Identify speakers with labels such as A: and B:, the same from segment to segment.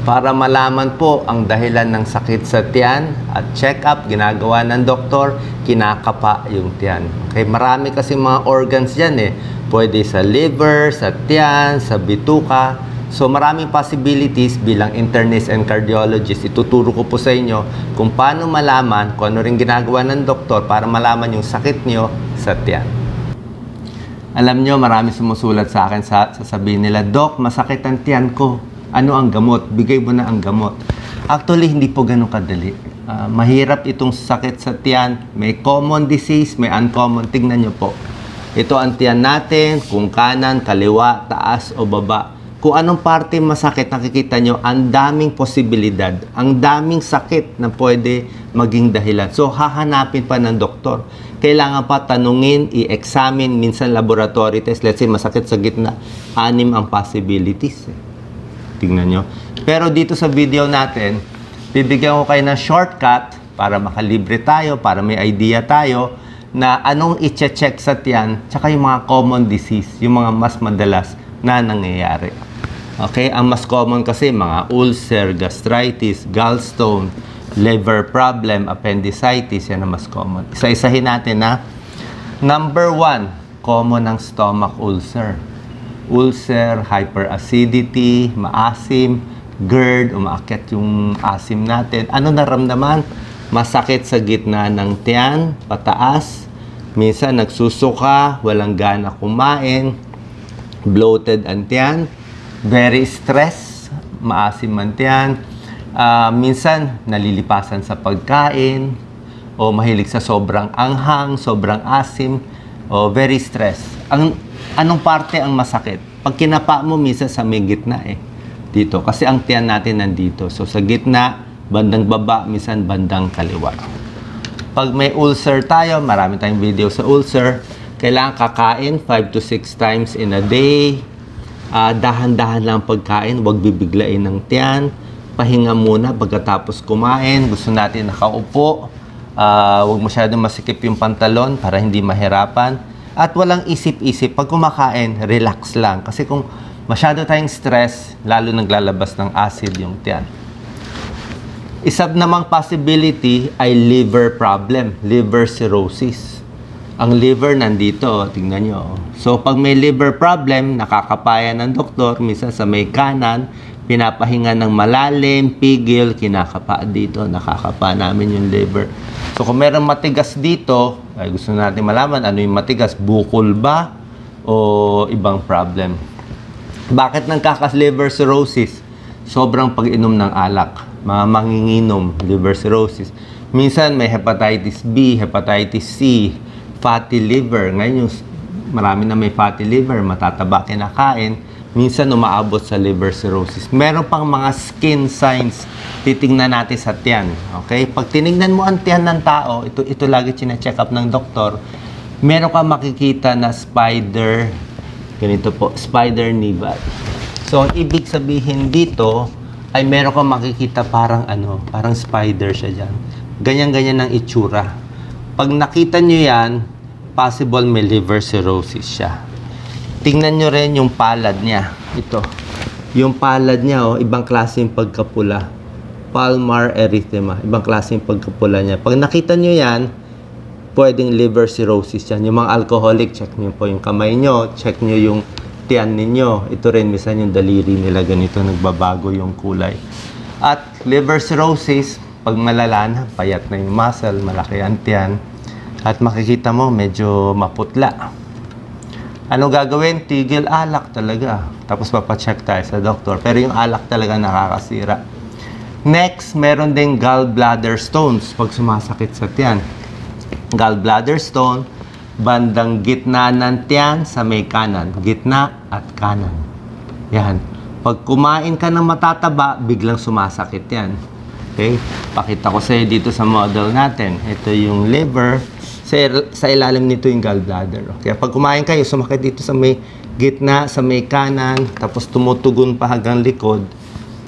A: para malaman po ang dahilan ng sakit sa tiyan at check-up ginagawa ng doktor, kinakapa yung tiyan. Okay, marami kasi mga organs dyan eh. Pwede sa liver, sa tiyan, sa bituka. So maraming possibilities bilang internist and cardiologist. Ituturo ko po sa inyo kung paano malaman kung ano rin ginagawa ng doktor para malaman yung sakit nyo sa tiyan. Alam nyo, marami sumusulat sa akin, sa, sasabihin nila, Dok, masakit ang tiyan ko. Ano ang gamot? Bigay mo na ang gamot. Actually, hindi po ganun kadali. Ah, mahirap itong sakit sa tiyan. May common disease, may uncommon. Tingnan nyo po. Ito ang tiyan natin, kung kanan, kaliwa, taas o baba. Kung anong parte masakit, nakikita nyo, ang daming posibilidad. Ang daming sakit na pwede maging dahilan. So, hahanapin pa ng doktor. Kailangan pa tanungin, i-examine, minsan laboratory test. Let's say, masakit sa gitna. Anim ang possibilities. eh. Tingnan nyo. Pero dito sa video natin, bibigyan ko kayo ng shortcut para makalibre tayo, para may idea tayo na anong i-check sa tiyan, tsaka yung mga common disease, yung mga mas madalas na nangyayari. Okay, ang mas common kasi mga ulcer, gastritis, gallstone, liver problem, appendicitis, yan ang mas common. Isa-isahin natin na number one, common ang stomach ulcer. Ulcer, hyperacidity, maasim, GERD, umaakyat yung asim natin. Ano naramdaman? Masakit sa gitna ng tiyan, pataas. Minsan nagsusuka, walang gana kumain, bloated ang tiyan, very stress, maasim ang tiyan. Ah, minsan nalilipasan sa pagkain o mahilig sa sobrang anghang, sobrang asim o very stress. Ang anong parte ang masakit? Pag kinapa mo minsan sa may gitna eh. Dito kasi ang tiyan natin nandito. So sa gitna, bandang baba, minsan bandang kaliwa. Pag may ulcer tayo, marami tayong video sa ulcer, kailangan kakain 5 to 6 times in a day. Ah, dahan-dahan lang pagkain, huwag bibiglain ng tiyan. Pahinga muna pagkatapos kumain. Gusto natin nakaupo. Ah, huwag masyadong masikip yung pantalon para hindi mahirapan. At walang isip-isip. Pag kumakain, relax lang. Kasi kung masyado tayong stress, lalo naglalabas ng acid yung tiyan. Isa namang possibility ay liver problem, liver cirrhosis. Ang liver nandito, oh, tingnan nyo. oh. So, pag may liver problem, nakakapaya ng doktor, minsan sa may kanan, pinapahinga ng malalim, pigil, kinakapa dito, nakakapa namin yung liver. So, kung meron matigas dito, ay gusto natin malaman ano yung matigas, bukol ba o ibang problem. Bakit nagkakas-liver cirrhosis? Sobrang pag-inom ng alak. Mga manginginom, liver cirrhosis. Minsan may hepatitis B, hepatitis C, fatty liver. Ngayon yung marami na may fatty liver, matataba kinakain. Minsan umaabot sa liver cirrhosis. Meron pang mga skin signs titingnan natin sa tiyan. Okay? Pag tinignan mo ang tiyan ng tao, ito, ito lagi chine-check up ng doktor, meron ka makikita na spider, ganito po, spider nival. So, ang ibig sabihin dito, ay meron kang makikita parang ano, parang spider siya dyan. Ganyan-ganyan ang itsura. Pag nakita nyo yan, possible may liver cirrhosis siya. Tingnan nyo rin yung palad niya. Ito. Yung palad niya, oh, ibang klase yung pagkapula. Palmar erythema. Ibang klase yung pagkapula niya. Pag nakita nyo yan, pwedeng liver cirrhosis yan. Yung mga alcoholic, check nyo po yung kamay nyo, check nyo yung tiyan ninyo. Ito rin, minsan yung daliri nila ganito, nagbabago yung kulay. At liver cirrhosis, pag malala payat na yung muscle, malaki ang tiyan, at makikita mo, medyo maputla. Ano gagawin? Tigil alak talaga. Tapos papacheck tayo sa doktor. Pero yung alak talaga nakakasira. Next, meron ding gallbladder stones pag sumasakit sa tiyan. Gallbladder stone, bandang gitna ng tiyan sa may kanan. Gitna at kanan. Yan. Pag kumain ka ng matataba, biglang sumasakit yan. Okay? Pakita ko sa dito sa model natin. Ito yung liver. Sa, sa ilalim nito yung gallbladder. Okay? Pag kumain kayo, sumakit dito sa may gitna, sa may kanan, tapos tumutugon pa hanggang likod,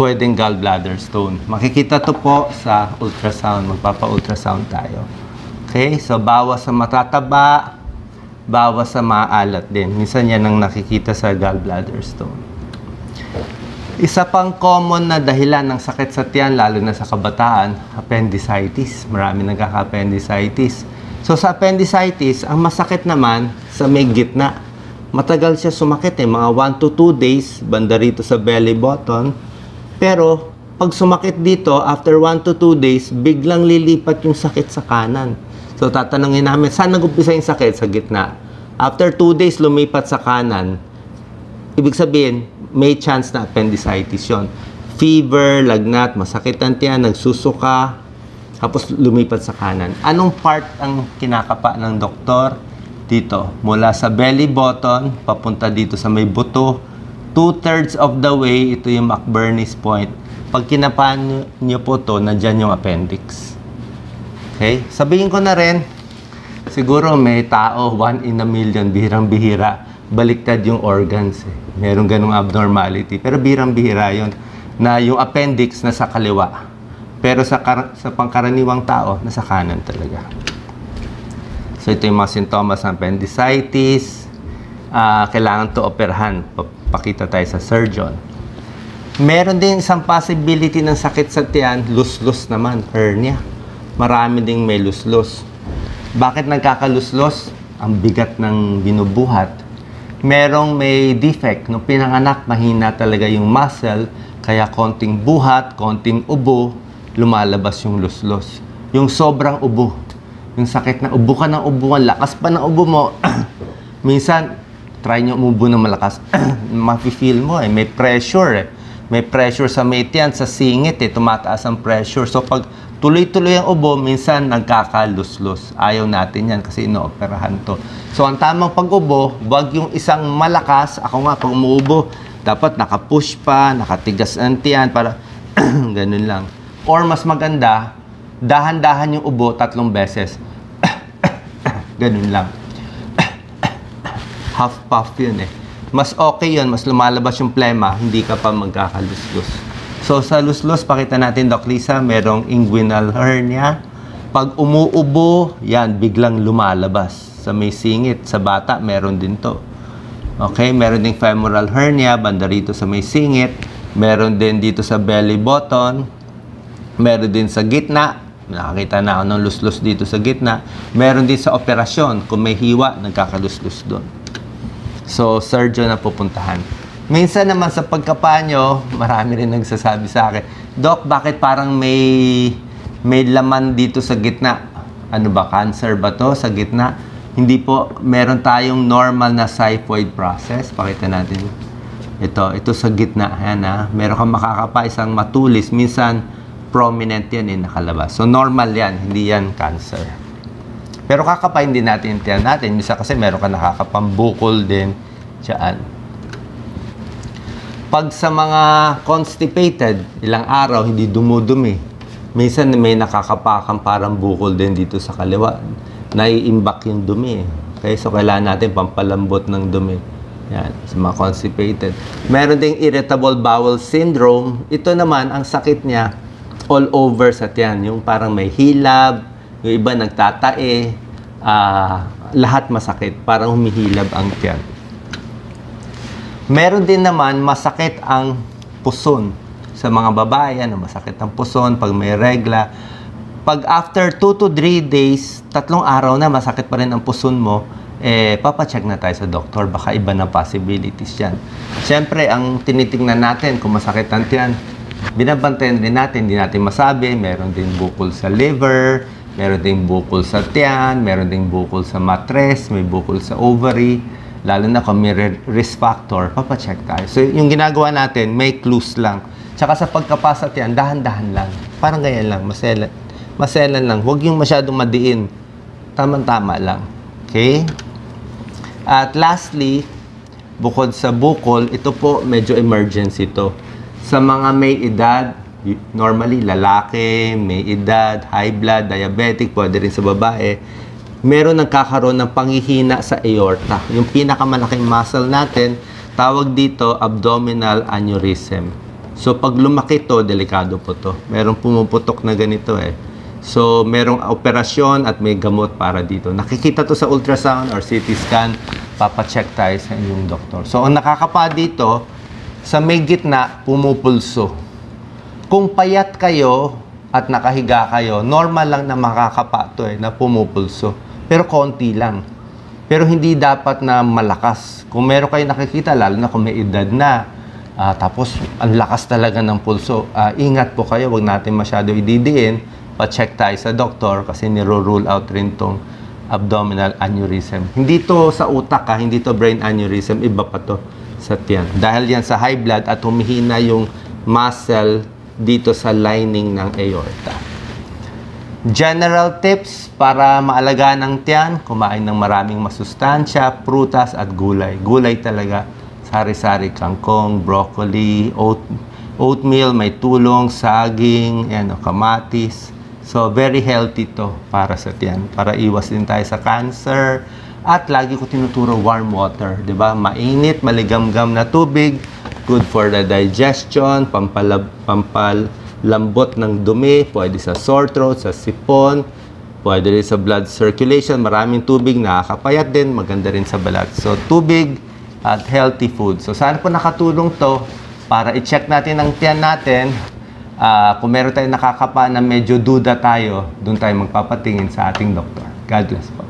A: pwedeng gallbladder stone. Makikita to po sa ultrasound. Magpapa-ultrasound tayo. Okay? So, bawas sa matataba, bawas sa maalat din. Minsan yan ang nakikita sa gallbladder stone. Isa pang common na dahilan ng sakit sa tiyan, lalo na sa kabataan, appendicitis. Marami nagkaka-appendicitis. So sa appendicitis, ang masakit naman sa may gitna. Matagal siya sumakit eh, mga 1 to 2 days, banda rito sa belly button. Pero pag sumakit dito, after 1 to 2 days, biglang lilipat yung sakit sa kanan. So tatanungin namin, saan nag-umpisa yung sakit? Sa gitna. After 2 days, lumipat sa kanan. Ibig sabihin, may chance na appendicitis yon. Fever, lagnat, masakit ang tiyan, nagsusuka, tapos lumipat sa kanan. Anong part ang kinakapa ng doktor? Dito, mula sa belly button, papunta dito sa may buto. Two-thirds of the way, ito yung McBurney's point. Pag kinapaan niyo po to, nandyan yung appendix. Okay? Sabihin ko na rin, siguro may tao, one in a million, bihirang-bihira, baliktad yung organs. Eh. Merong ganong abnormality. Pero bihirang-bihira yon na yung appendix nasa kaliwa. Pero sa, sa pangkaraniwang tao, nasa kanan talaga. So ito yung mga sintomas ng appendicitis. Ah, kailangan to operahan. Pa- Pakita tayo sa surgeon. Meron din isang possibility ng sakit sa tiyan, luslus naman, hernia. Marami ding may luslus. Bakit nagkakaluslos? Ang bigat ng binubuhat. Merong may defect. Nung pinanganak, mahina talaga yung muscle. Kaya konting buhat, konting ubo, lumalabas yung luslos. Yung sobrang ubo. Yung sakit na ubo ka ng ubo, lakas pa ng ubo mo. Minsan, try nyo umubo ng malakas. Mafe-feel mo eh, may pressure eh. May pressure sa metian, sa singit eh, tumataas ang pressure. So pag tuloy-tuloy ang ubo, minsan nagkakaluslos. Ayaw natin yan kasi inooperahan to. So ang tamang pag-ubo, wag yung isang malakas. Ako nga, pag umuubo, dapat nakapush pa, nakatigas ang tiyan para ganun lang. Or mas maganda, dahan-dahan yung ubo tatlong beses. ganun lang half puff yun eh. Mas okay yun, mas lumalabas yung plema, hindi ka pa magkakaluslos. So sa luslos, pakita natin Doc Lisa, merong inguinal hernia. Pag umuubo, yan, biglang lumalabas. Sa may singit, sa bata, meron din to. Okay, meron ding femoral hernia, banda rito sa may singit. Meron din dito sa belly button. Meron din sa gitna. Nakakita na ako ng luslus dito sa gitna. Meron din sa operasyon. Kung may hiwa, nagkakaluslus doon. So, surgeon na pupuntahan. Minsan naman sa pagkapanyo, marami rin nagsasabi sa akin, Doc, bakit parang may may laman dito sa gitna? Ano ba, cancer ba to sa gitna? Hindi po, meron tayong normal na xiphoid process. Pakita natin. Ito, ito sa gitna. Ayan ha. Meron kang makakapa isang matulis. Minsan, prominent yan eh, nakalabas. So, normal yan. Hindi yan cancer. Pero kakapain din natin yung natin. Misa kasi meron ka nakakapambukol din dyan. Pag sa mga constipated, ilang araw, hindi dumudumi. Minsan may nakakapakan parang bukol din dito sa kaliwa. Naiimbak yung dumi. Okay, so kailangan natin pampalambot ng dumi. Yan, sa mga constipated. Meron ding irritable bowel syndrome. Ito naman, ang sakit niya, all over sa tiyan. Yung parang may hilab, yung iba nagtatae, ah, lahat masakit, parang humihilab ang tiyan. Meron din naman masakit ang puson. Sa mga babae, ano, masakit ang puson pag may regla. Pag after 2 to 3 days, tatlong araw na masakit pa rin ang puson mo, eh, papacheck na tayo sa doktor. Baka iba na possibilities yan. Siyempre, ang tinitingnan natin kung masakit ang tiyan, binabantayan din natin, hindi natin masabi. Meron din bukol sa liver, meron din bukol sa tiyan, meron din bukol sa matres, may bukol sa ovary. Lalo na kung may risk factor, papacheck tayo. So, yung ginagawa natin, may clues lang. Tsaka sa pagkapasa tiyan, dahan-dahan lang. Parang ganyan lang, maselan. Maselan lang. Huwag yung masyadong madiin. Tama-tama lang. Okay? At lastly, bukod sa bukol, ito po medyo emergency to. Sa mga may edad, normally lalaki, may edad, high blood, diabetic, pwede rin sa babae, meron nagkakaroon ng panghihina sa aorta. Yung pinakamalaking muscle natin, tawag dito abdominal aneurysm. So pag lumaki to, delikado po to. Merong pumuputok na ganito eh. So merong operasyon at may gamot para dito. Nakikita to sa ultrasound or CT scan, papacheck tayo sa inyong doktor. So ang nakakapa dito, Sa may gitna, pumupulso. Kung payat kayo at nakahiga kayo, normal lang na makakapa to eh, na pumupulso. Pero konti lang. Pero hindi dapat na malakas. Kung meron kayo nakikita, lalo na kung may edad na, ah, tapos ang lakas talaga ng pulso, ah, ingat po kayo, wag natin masyado ididiin. Pa-check tayo sa doktor kasi niro-rule out rin tong abdominal aneurysm. Hindi to sa utak ha, hindi to brain aneurysm, iba pa to sa tiyan. Dahil yan sa high blood at humihina yung muscle dito sa lining ng aorta. General tips para maalagaan ang tiyan, kumain ng maraming masustansya, prutas at gulay. Gulay talaga, sari-sari, kangkong, broccoli, oat, oatmeal, may tulong, saging, ano, kamatis. So, very healthy to para sa tiyan. Para iwas din tayo sa cancer. At lagi ko tinuturo warm water, di ba? Mainit, maligamgam na tubig, good for the digestion, pampalab, pampalambot ng dumi, pwede sa sore throat, sa sipon, pwede rin sa blood circulation, maraming tubig, nakakapayat din, maganda rin sa balat. So, tubig at healthy food. So, sana po nakatulong to para i-check natin ang tiyan natin. Ah, kung meron tayong nakakapa na medyo duda tayo, doon tayo magpapatingin sa ating doktor. God bless po.